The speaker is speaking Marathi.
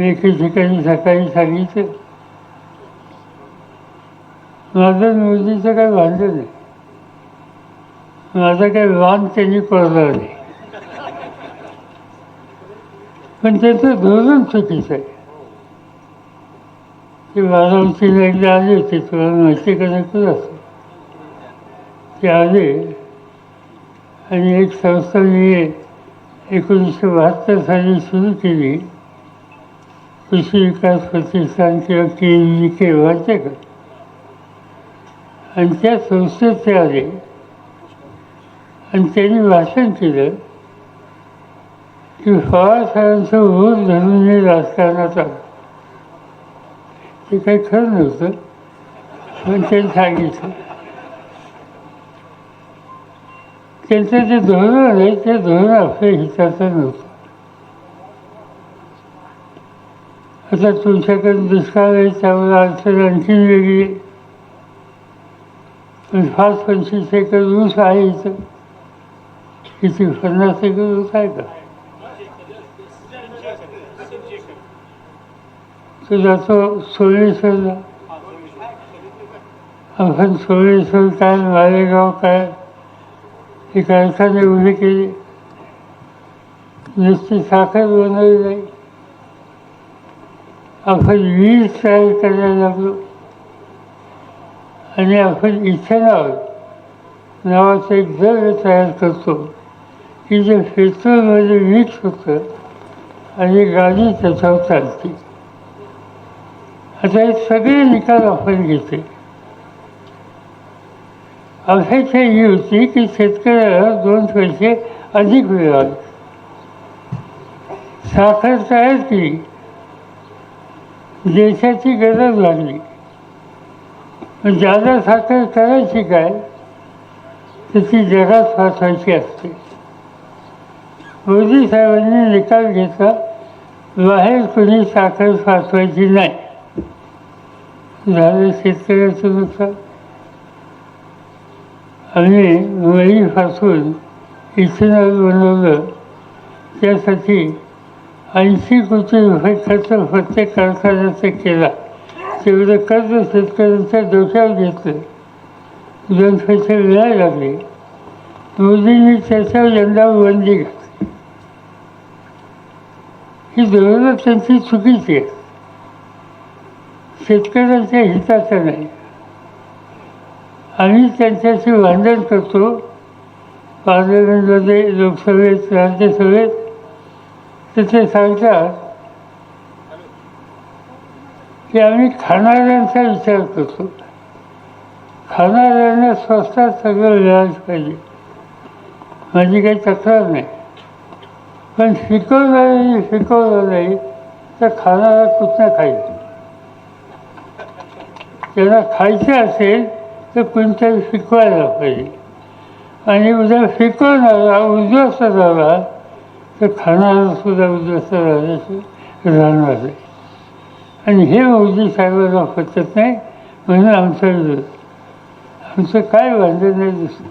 मी एके ठिकाणी सकाळी सांगितलं. माझं मोदीचं काही भांडण नाही माझा काही वाण त्यांनी पडला नाही पण त्याचं धोरण चुकीचं आहे. ते बारामतीला एकदा आले होते तुला माहिती करायचं नको असं ते आले आणि एक संस्था मी एकोणीसशे बहात्तर साली सुरू केली. कृषी विकास प्रतिष्ठान किंवा के व्ही के व्हायचे का आणि त्या संस्थेत ते आले. आणि त्यांनी भाषण केलं. की पवारसाहेबांचं ऊर धरून हे राजकारणात आलं. ते काही खरं नव्हतं पण त्यांनी सांगितलं. त्यांचं जे धोरण आहे ते धोरण आपल्या हिताचं नव्हतं. आता तुमच्याकडे दुष्काळ आहे त्यामुळे अडचण आणखीन वेगळी आहे. पण फार पंचवीस एकर ऊस आहे इथं. किती? पन्नास एकर ऊस आहे का? तो जातो सोळेश्वरला आपण सोळेश्वर काय मालेगाव काय हे कारखाने उभे केले. नुसती साखर बनवली नाही. आपण वीज तयार करायला लागलो. आणि आपण इथेनॉल नावाचं एक द्रव्य तयार करतो. की जे पेट्रोलमध्ये मिक्स होतं आणि गाडी त्याच्यावर चालते. आता हे सगळे निकाल आपण घेते अपेक्षा ही होती की शेतकऱ्याला दोन पैसे अधिक मिळाले साखर तयार केली. देशाची गरज लागली. पण ज्यादा साखर करायची काय तर ती जगात पाठवायची असते. मोदी साहेबांनी निकाल घेतला बाहेर कोणी साखर पाठवायची नाही. झालं शेतकऱ्याचं नुकसान. आम्ही वळीपासून इथेनॉल बनवलं त्यासाठी ऐंशी कोटी रुपये खर्च प्रत्येक कारखान्याचा केला. तेवढं कर्ज शेतकऱ्यांच्या डोक्यावर घेतलं. दोन पैसे मिळायला लागले. मोदींनी त्याच्यावर यंदावर बंदी घातली. ही धोरणं त्यांची चुकीची आहे शेतकऱ्यांच्या हिताचं नाही. आम्ही त्यांच्याशी भांडण करतो. पार्लमेंटमध्ये लोकसभेत राज्यसभेत तिथे सांगितलं की आम्ही खाणाऱ्यांचा विचार करतो. खाणाऱ्यांना स्वस्तात सगळं मिळालं पाहिजे. माझी काही तक्रार नाही. पण शिकवलं शिकवलं नाही तर खाणारा कुठनं खाईल? त्यांना खायचं असेल तर कोणतरी शिकवायला पाहिजे. आणि उद्या शिकवणारा उद्ध्वस्त झाला तर खाणारा सुद्धा उद्ध्वस्त राहण्याची राहणार आहे. आणि हे मोदी साहेबांना पटत नाही म्हणून आमचं आमचं काय भांडण नाही दिसतं.